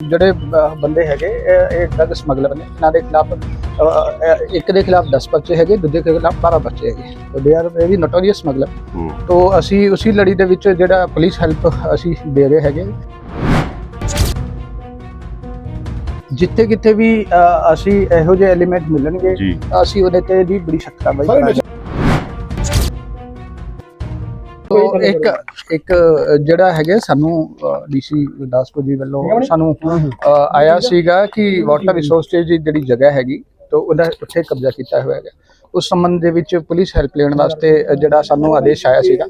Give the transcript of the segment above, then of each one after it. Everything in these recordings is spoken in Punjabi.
ਜਿਹੜੇ ਬੰਦੇ ਹੈਗੇ ਇਹ ਡਰਗ ਸਮਗਲਰ ਨੇ। ਇਹਨਾਂ ਦੇ ਖਿਲਾਫ ਇੱਕ ਦੇ ਖਿਲਾਫ 10 ਬੱਚੇ ਹੈਗੇ ਦੂਜੇ ਦੇ ਖਿਲਾਫ 12 ਬੱਚੇ ਹੈਗੇ। ਤੋ they are very notorious smuggler. ਤੋ ਅਸੀਂ ਉਸੇ ਲੜੀ ਦੇ ਵਿੱਚ ਜਿਹੜਾ ਪੁਲਿਸ ਹੈਲਪ ਅਸੀਂ ਦੇ ਰਹੇ ਹੈਗੇ। ਜਿੱਥੇ ਕਿਤੇ ਵੀ ਅਸੀਂ ਇਹੋ ਜਿਹੇ ਐਲੀਮੈਂਟ ਮਿਲਣਗੇ ਅਸੀਂ ਉਹਦੇ ਤੇ ਵੀ ਬੜੀ ਕਾਰਵਾਈ ਕਰਾਂਗੇ। ਤੋ ਇੱਕ ਇੱਕ ਜਿਹੜਾ ਹੈਗਾ ਸਾਨੂੰ ਡੀਸੀ ਗੁਰਦਾਸਪੁਰ ਜੀ ਵੱਲੋਂ ਸਾਨੂੰ ਆਇਆ ਸੀਗਾ ਕਿ ਵਾਟਰ ਰਿਸੋਰਸਜ਼ ਦੀ ਜਿਹੜੀ ਜਗ੍ਹਾ ਹੈਗੀ ਤੋ ਉਹਦਾ ਉੱਥੇ ਕਬਜ਼ਾ ਕੀਤਾ ਹੋਇਆ ਹੈਗਾ। ਉਸ ਸੰਬੰਧ ਦੇ ਵਿੱਚ ਪੁਲਿਸ ਹੈਲਪ ਲੈਣ ਵਾਸਤੇ ਜਿਹੜਾ ਸਾਨੂੰ ਆਦੇਸ਼ ਆਇਆ ਸੀਗਾ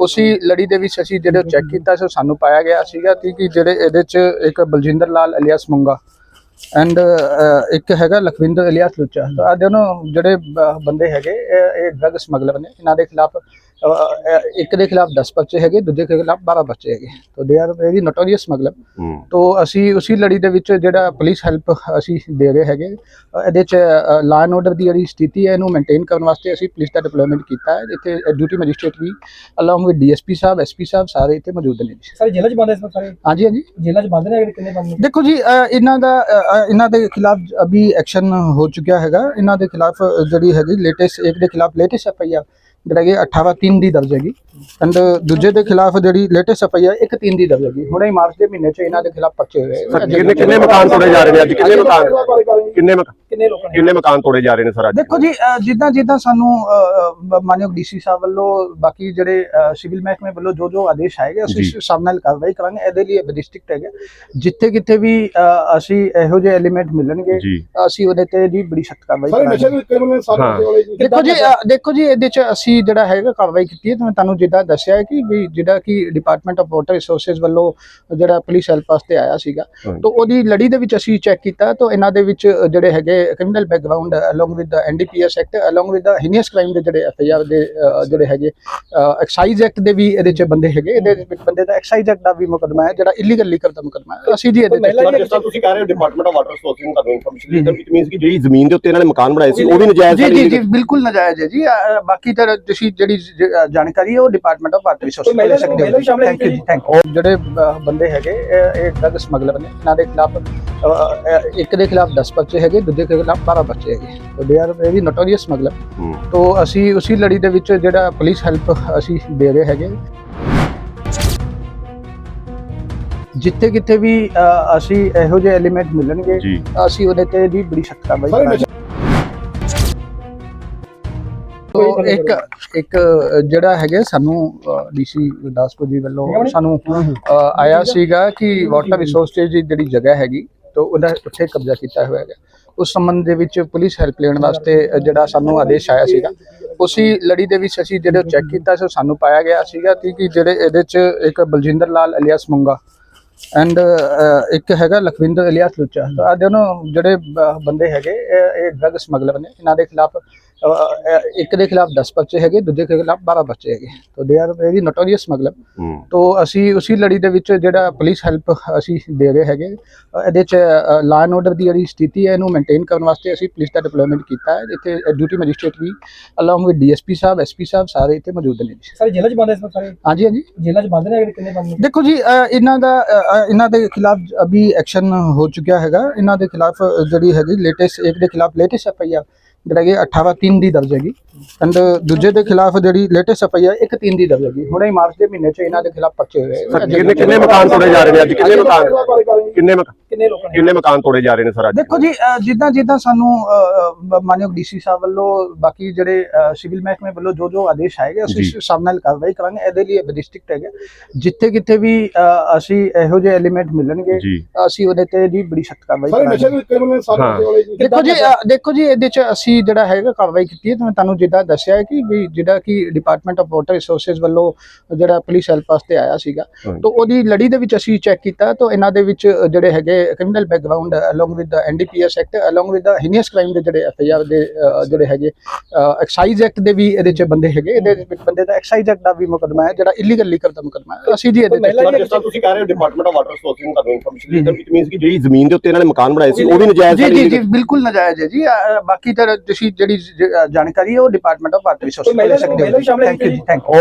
ਉਸੇ ਲੜੀ ਦੇ ਵਿੱਚ ਅਸੀਂ ਜਦੋਂ ਚੈੱਕ ਕੀਤਾ ਸੋ ਸਾਨੂੰ ਪਾਇਆ ਗਿਆ ਸੀਗਾ ਕਿ ਜਿਹੜੇ ਇਹਦੇ ਚ ਇੱਕ ਬਲਜਿੰਦਰ ਲਾਲ ਅਲੀਆਸ ਮੁੰਗਾ ਐਂਡ ਇੱਕ ਹੈਗਾ ਲਖਵਿੰਦਰ ਇਲਿਆਸ ਲੁੱਚਾ। ਆ ਦੋਨੋਂ ਜਿਹੜੇ ਬੰਦੇ ਹੈਗੇ ਇਹ ਡਰਗ ਸਮਗਲਰ ਨੇ। ਇਹਨਾਂ ਦੇ ਖਿਲਾਫ ਇੱਕ ਦੇ ਖਿਲਾਫ 10 ਬੱਚੇ ਹੈਗੇ ਦੂਜੇ ਦੇ ਖਿਲਾਫ 12 ਬੱਚੇ ਹੈਗੇ। ਤਾਂ ਦੇ ਆਰ ਵੈਰੀ ਨੋਟੋਰੀਅਸ ਹੂੰ। ਤੋ ਅਸੀਂ ਉਸੇ ਲੜੀ ਦੇ ਵਿੱਚ ਜਿਹੜਾ ਪੁਲਿਸ ਹੈਲਪ ਅਸੀਂ ਦੇ ਰਹੇ ਹੈਗੇ ਇਹਦੇ ਚ ਲਾਅ ਐਂਡ ਆਰਡਰ ਦੀ ਜਿਹੜੀ ਸਥਿਤੀ ਹੈ ਇਹਨੂੰ ਮੇਨਟੇਨ ਕਰਨ ਵਾਸਤੇ ਅਸੀਂ ਪੁਲਿਸ ਦਾ ਡਿਪਲੋਇਮੈਂਟ ਕੀਤਾ ਹੈ। ਇੱਥੇ ਡਿਊਟੀ ਮੈਜਿਸਟ੍ਰੇਟ ਵੀ ਅਲੋਂਗ ਵਿਦ ਡੀਐਸਪੀ ਸਾਹਿਬ ਐਸਪੀ ਸਾਹਿਬ ਸਾਰੇ ਇੱਥੇ ਮੌਜੂਦ ਨੇ ਜੀ। ਸਾਰੇ ਜੇਲ੍ਹਾਂ ਚ ਬੰਦ ਹੈ ਇਸ ਵਕਤ ਸਾਰੇ? ਹਾਂਜੀ ਹਾਂਜੀ। ਜੇਲ੍ਹਾਂ ਚ ਬੰਦ ਨੇ ਕਿੰਨੇ ਬੰਦ ਨੇ? ਦੇਖੋ ਜੀ ਇਹਨਾਂ ਦਾ ਇਹਨਾਂ ਦੇ ਖਿਲਾਫ ਅਭੀ ਐਕਸ਼ਨ ਹੋ ਚੁੱਕਿਆ ਹੈਗਾ। ਇਹਨਾਂ ਦੇ ਖਿਲਾਫ ਜਿਹੜੀ ਹੈਗੀ ਲੇਟੈਸਟ ਇੱਕ ਦੇ ਖਿਲਾਫ ਲੇਟੈਸਟ ਐਫਆਈਆਰ ਜਿਹੜਾ ਕਿ 18 3 ਦੀ ਦਰਜ ਹੈਗੀ। ਐਂਡ ਦੂਜੇ ਦੇ ਖਿਲਾਫ ਜਿਹੜੀ ਲੇਟੈਸਟ ਐਫਆਈਆਰ ਇੱਕ 3 ਦੀ ਦਰਜ ਹੈਗੀ। ਹੁਣੇ ਹੀ ਮਾਰਚ ਦੇ ਮਹੀਨੇ 'ਚ ਇਹਨਾਂ ਦੇ ਖਿਲਾਫ ਪਰਚੇ ਹੋਏ ਕਿੰਨੇ ਕਿੰਨੇ ਮਕਾਨ ਤੋੜੇ ਜਾ ਰਹੇ ਨੇ? ਅੱਜ ਕਿੰਨੇ ਮਕਾਨ? ਕਿੰਨੇ ਮਕ- ਕਿੰਨੇ ਲੋਕਾਂ ਨੇ ਕਿੰਨੇ ਮਕਾਨ ਤੋੜੇ ਜਾ ਰਹੇ ਨੇ ਸਰ ਅੱਜ? ਦੇਖੋ ਜੀ ਜਿੱਦਾਂ ਜਿੱਦਾਂ ਸਾਨੂੰ ਮਾਨਯੋਗ ਡੀਸੀ ਸਾਹਿਬ ਵੱਲੋਂ ਬਾਕੀ ਜਿਹੜੇ ਸਿਵਲ ਮਹਿਕਮੇ ਵੱਲੋਂ ਜੋ ਜੋ ਆਦੇਸ਼ ਆਏਗੇ ਅਸੀਂ। ਉਸ ਹਿਸਾਬ ਨਾਲ ਕਾਰਵਾਈ ਕਰਾਂਗੇ। ਇਹਦੇ ਲਈ ਡਿਸਟ੍ਰਿਕਟ ਹੈਗਾ ਜਿੱਥੇ ਕਿਤੇ ਵੀ ਅਸੀਂ ਇਹੋ ਜਿਹੇ ਐਲੀਮੈਂਟ ਮਿਲਣਗੇ ਅਸੀਂ ਉਹਦੇ ਤੇ ਵੀ ਬੜੀ ਸਖਤ ਕਾਰਵਾਈ ਕਰਾਂਗੇ। ਦੇਖੋ ਜੀ ਦੇਖੋ ਜੀ ਇਹਦੇ ਚ ਅਸੀਂ ਜਿਹੜਾ ਹੈਗਾ ਕਾਰਵਾਈ ਕੀਤੀ ਹੈ ਤੇ ਮੈਂ ਤੁਹਾਨੂੰ ਜਿੱਦਾਂ ਦੱਸਿਆ ਹੈ ਕਿ ਵੀ ਜਿਹੜਾ ਕਿ ਡਿਪਾਰਟਮੈਂਟ ਆਫ ਵਾਟਰ ਰਿਸੋਰਸਸ ਵੱਲੋਂ ਜਿਹੜਾ ਪੁਲਿਸ ਹੈਲਪ ਵਾਸਤੇ ਆਇਆ ਸੀਗਾ। ਤਾਂ ਉਹਦੀ ਲੜੀ ਦੇ ਵਿੱਚ ਅਸੀਂ ਚੈੱਕ ਕੀਤਾ ਤਾਂ ਇਹਨਾਂ ਦੇ ਵਿੱਚ ਜਿਹੜੇ ਹੈਗੇ criminal background along with the NDPS act along with the heinous crime ਦੇ ਜਿਹੜੇ ਐਫਆਈਆਰ ਦੇ ਅ, ਜਿਹੜੇ ਹੈਗੇ ਐਕਸਾਈਜ਼ ਐਕਟ ਦੇ ਵੀ ਇਹਦੇ ਚ ਬੰਦੇ ਹੈਗੇ ਇਹਦੇ ਵਿੱਚ ਬੰਦੇ ਦਾ ਐਕਸਾਈਜ਼ ਐਕਟ ਦਾ ਵੀ ਮੁਕਦਮਾ ਹੈ ਜਿਹੜਾ ਇਲੀਗਲ ਲੀਕਰ ਦਾ ਮੁਕਦਮਾ ਹੈ। ਅਸੀਂ ਜੀ ਇਹਦੇ ਤੇ ਤੁਸੀਂ ਕਹਿ ਰਹੇ ਹੋ ਡਿਪਾਰਟਮੈਂਟ ਆਫ ਵਾਟਰ ਰਿਸੋਰਸਿਸ ਨੂੰ ਤੁਹਾਨੂੰ ਇਨਫੋਰਮੇਸ਼ਨ ਦਿੱਤੀ ਇਟ ਮੀਨਸ ਕਿ ਜਿਹੜੀ ਜ਼ਮੀਨ ਦੇ ਉੱਤੇ ਇਹਨਾਂ ਨੇ ਮਕਾਨ ਬਣਾਏ ਸੀ ਉਹ ਵੀ ਨਜਾਇਜ਼ ਜੀ ਸੀ ਜੀ ਜੀ ਬਿਲਕੁਲ ਨਜਾਇਜ਼ ਹੈ ਜੀ। ਬਾਕੀ ਤਾਂ ਤੁਸੀਂ ਜਿਹੜੀ ਜਾਣਕਾਰੀ ਹੈ ਉਹ ਡਿਪਾਰਟਮੈਂਟ ਆਫ ਵਾਟਰ ਰਿਸੋਰਸਸ ਕੋਈ ਮਹਿਲਾ- ਸਕਦੇ ਹੈ। ਥੈਂਕ ਯੂ ਥੈਂਕ ਯੂ ਜਿਹੜੇ ਬੰਦੇ ਹੈਗੇ ਇਹ ਡਰਗ ਸਮਗਲਰ ਨੇ। ਇਹਨਾਂ ਦੇ ਖਿਲਾਫ ਇੱਕ ਦੇ ਖਿਲਾਫ 10 ਬੱਚੇ ਹੈਗੇ ਦੂਜੇ ਦੇ ਖਿਲਾਫ 12 ਬੱਚੇ ਹੈਗੇ। ਤੋ they are very notorious smuggler. ਤੋ ਅਸੀਂ ਉਸੇ ਲੜੀ ਦੇ ਵਿੱਚ ਜਿਹੜਾ ਪੁਲਿਸ ਹੈਲਪ ਅਸੀਂ ਦੇ ਰਹੇ ਹੈਗੇ। ਜਿੱਥੇ ਕਿਤੇ ਵੀ ਅਸੀਂ ਇਹੋ ਜਿਹੇ ਐਲੀਮੈਂਟ ਮਿਲਣਗੇ ਅਸੀਂ ਉਹਦੇ ਤੇ ਵੀ ਬੜੀ ਸਾਰੇ ਕਰਾਂਗੇ। ਤੋ ਇੱਕ ਇੱਕ ਜਿਹੜਾ ਹੈਗਾ ਸਾਨੂੰ ਡੀਸੀ ਗੁਰਦਾਸਪੁਰ ਜੀ ਵੱਲੋਂ ਸਾਨੂੰ ਆਇਆ ਸੀਗਾ ਕਿ ਵਾਟਰ ਰਿਸੋਰਸਜ਼ ਦੀ ਜਿਹੜੀ ਜਗ੍ਹਾ ਹੈਗੀ ਤੋ ਉਹਦਾ ਉੱਥੇ ਕਬਜ਼ਾ ਕੀਤਾ ਹੋਇਆ ਹੈਗਾ। ਉਸ ਸੰਬੰਧ ਦੇ ਵਿੱਚ ਪੁਲਿਸ ਹੈਲਪ ਵਾਸਤੇ ਜਿਹੜਾ ਸਾਨੂੰ ਆਦੇਸ਼ ਆਇਆ ਸੀਗਾ, ਉਸੇ ਲੜੀ ਦੇ ਵਿੱਚ ਅਸੀਂ ਜਦੋਂ ਚੈੱਕ ਕੀਤਾ ਸੋ ਸਾਨੂੰ ਪਾਇਆ ਗਿਆ ਸੀਗਾ ਕਿ ਜਿਹੜੇ ਇਹਦੇ ਚ ਇੱਕ ਬਲਜਿੰਦਰ ਲਾਲ ਅਲਿਆਸ ਮੁੰਗਾ ਐਂਡ ਇੱਕ ਹੈਗਾ ਲਖਵਿੰਦਰ ਅਲਿਆਸ ਲੁੱਚਾ। ਆ ਦੋਨੋਂ ਜਿਹੜੇ ਬੰਦੇ ਹੈਗੇ, ਇਹ ਇਹ ਡਰਗ ਸਮਗਲਰ ਨੇ। ਇਹਨਾਂ ਦੇ ਖਿਲਾਫ ਇੱਕ ਦੇ ਖਿਲਾਫ 10 ਬੱਚੇ ਹੈਗੇ ਦੂਜੇ ਦੇ ਖਿਲਾਫ 12 ਬੱਚੇ ਹੈਗੇ। ਤਾਂ ਦੇ ਆਰ ਵੈਰੀ ਨੋਟੋਰੀਅਸ ਹੂੰ। ਤੋ ਅਸੀਂ ਉਸੇ ਲੜੀ ਦੇ ਵਿੱਚ ਜਿਹੜਾ ਪੁਲਿਸ ਹੈਲਪ ਅਸੀਂ ਦੇ ਰਹੇ ਹੈਗੇ ਇਹਦੇ ਚ ਲਾਅ ਐਂਡ ਆਰਡਰ ਦੀ ਜਿਹੜੀ ਸਥਿਤੀ ਹੈ ਇਹਨੂੰ ਮੇਨਟੇਨ ਕਰਨ ਵਾਸਤੇ ਅਸੀਂ ਪੁਲਿਸ ਦਾ ਡਿਪਲੋਇਮੈਂਟ ਕੀਤਾ ਹੈ। ਇੱਥੇ ਡਿਊਟੀ ਮੈਜਿਸਟ੍ਰੇਟ ਵੀ ਅਲੋਂਗ ਵਿਦ ਡੀਐਸਪੀ ਸਾਹਿਬ ਐਸਪੀ ਸਾਹਿਬ ਸਾਰੇ ਇੱਥੇ ਮੌਜੂਦ ਨੇ ਜੀ। ਸਾਰੇ ਜੇਲ੍ਹਾਂ ਚ ਬੰਦ ਹੈ ਇਸ ਵਕਤ ਸਾਰੇ? ਹਾਂਜੀ ਹਾਂਜੀ। ਜੇਲ੍ਹਾਂ ਚ ਬੰਦ ਨੇ ਕਿੰਨੇ ਬੰਦ ਨੇ? ਦੇਖੋ ਜੀ ਇਹਨਾਂ ਦਾ ਇਹਨਾਂ ਦੇ ਖਿਲਾਫ ਅਭੀ ਐਕਸ਼ਨ ਹੋ ਚੁੱਕਿਆ ਹੈਗਾ। ਇਹਨਾਂ ਦੇ ਖਿਲਾਫ ਜਿਹੜੀ ਹੈਗੀ ਲੇਟੈਸਟ ਇੱਕ ਦੇ ਖਿਲਾਫ ਲੇਟੈਸਟ ਐਫਆਈਆਰ ਜਿਹੜਾ ਕਿ 18 3 ਦੀ ਦਰਜ ਹੈਗੀ। ਐਂਡ ਦੂਜੇ ਦੇ ਖਿਲਾਫ ਜਿਹੜੀ ਲੇਟੈਸਟ ਐਫਆਈਆਰ ਇੱਕ 3 ਦੀ ਦਰਜ ਹੈਗੀ। ਹੁਣੇ ਹੀ ਮਾਰਚ ਦੇ ਮਹੀਨੇ 'ਚ ਇਹਨਾਂ ਦੇ ਖਿਲਾਫ ਪਰਚੇ ਹੋਏ ਸਰ ਕਿੰਨੇ ਕਿੰਨੇ ਮਕਾਨ ਤੋੜੇ ਜਾ ਰਹੇ ਨੇ ਅੱਜ? ਕਿੰਨੇ ਮਕਾਨ? ਕਿੰਨੇ ਕਿੰਨੇ ਲੋਕਾਂ ਨੇ? ਕਿੰਨੇ ਮਕਾਨ ਤੋੜੇ ਜਾ ਰਹੇ ਨੇ ਸਰ ਅੱਜ? ਦੇਖੋ ਜੀ ਜਿੱਦਾਂ ਜਿੱਦਾਂ ਸਾਨੂੰ ਮਾਨਯੋਗ ਡੀਸੀ ਸਾਹਿਬ ਵੱਲੋਂ ਬਾਕੀ ਜਿਹੜੇ ਸਿਵਲ ਮਹਿਕਮੇ ਵੱਲੋਂ ਜੋ ਜੋ ਆਦੇਸ਼ ਆਏਗੇ ਅਸੀਂ ਹਿਸਾਬ ਨਾਲ ਕਾਰਵਾਈ ਕਰਾਂਗੇ। ਇਹਦੇ ਲਈ ਡਿਸਟ੍ਰਿਕਟ ਹੈਗਾ ਜਿੱਥੇ ਕਿਤੇ ਵੀ ਅਸੀਂ ਇਹੋ ਜਿਹੇ ਐਲੀਮੈਂਟ ਮਿਲਣਗੇ ਅਸੀਂ ਉਹਦੇ ਤੇ ਵੀ ਬੜੀ ਸਖਤ ਕਾਰਵਾਈ ਕਰਾਂਗੇ। ਦੇਖੋ ਜੀ ਦੇਖੋ ਜੀ ਇਹਦੇ ਚ ਅਸੀਂ ਜਿਹੜਾ ਹੈਗਾ ਕਾਰਵਾਈ ਕੀਤੀ ਹੈ? ਤੇ ਮੈਂ ਤੁਹਾਨੂੰ ਜਿੱਦਾਂ ਦੱਸਿਆ ਹੈ ਕਿ ਵੀ ਜਿਹੜਾ ਕਿ ਡਿਪਾਰਟਮੈਂਟ ਆਫ ਵਾਟਰ ਰਿਸੋਰਸਸ ਵੱਲੋਂ ਜਿਹੜਾ ਪੁਲਿਸ ਹੈਲਪ ਵਾਸਤੇ ਆਇਆ ਸੀਗਾ। ਤਾਂ ਉਹਦੀ ਲੜੀ ਦੇ ਵਿੱਚ ਅਸੀਂ ਚੈੱਕ ਕੀਤਾ ਤਾਂ ਇਹਨਾਂ ਦੇ ਵਿੱਚ ਜਿਹੜੇ ਹੈਗੇ criminal background along with the NDPS act along with the heinous crime ਦੇ ਜਿਹੜੇ ਐਫਆਈਆਰ ਦੇ ਜਿਹੜੇ ਹੈਗੇ ਐਕਸਾਈਜ਼ ਐਕਟ ਦੇ ਵੀ ਇਹਦੇ ਚ ਬੰਦੇ ਹੈਗੇ। ਇਹਦੇ ਵਿੱਚ ਬੰਦੇ ਦਾ ਐਕਸਾਈਜ਼ ਐਕਟ ਦਾ ਵੀ ਮੁਕਦਮਾ ਹੈ ਜਿਹੜਾ ਇਲੀਗਲ ਲੀਕਰ ਦਾ ਮੁਕਦਮਾ ਹੈ। ਅਸੀਂ ਜੀ ਇਹਦੇ ਤੇ ਤੁਸੀਂ ਕਹਿ ਰਹੇ ਹੋ ਡਿਪਾਰਟਮੈਂਟ ਆਫ ਵਾਟਰ ਰਿਸੋਰਸਿਸ ਨੂੰ ਤੁਹਾਨੂੰ ਇਨਫੋਰਮੇਸ਼ਨ ਦਿੱਤੀ ਮੀਨਸ ਕਿ ਜਿਹੜੀ ਜ਼ਮੀਨ ਦੇ ਉੱਤੇ ਇਹਨਾਂ ਨੇ ਮਕਾਨ ਬਣਾਏ ਸੀ ਉਹ ਵੀ ਨਜਾਇਜ਼ ਜੀ ਜੀ ਬਿਲਕੁਲ ਨਜਾਇਜ਼ ਹੈ ਜੀ। ਬਾਕੀ ਤਾਂ ਤੁਸੀਂ ਜਿਹੜੀ ਜ- ਜਾਣਕਾਰੀ ਹੈ ਉਹ ਡਿਪਾਰਟਮੈਂਟ ਆਫ ਵਾਟਰ ਰਿਸੋਰਸਸ ਕੋਈ ਮਹਿਲਾ- ਸਕਦੇ ਹੋ ਥੈਂਕ ਯੂ? ਜੀ ਥੈਂਕ ਯੂ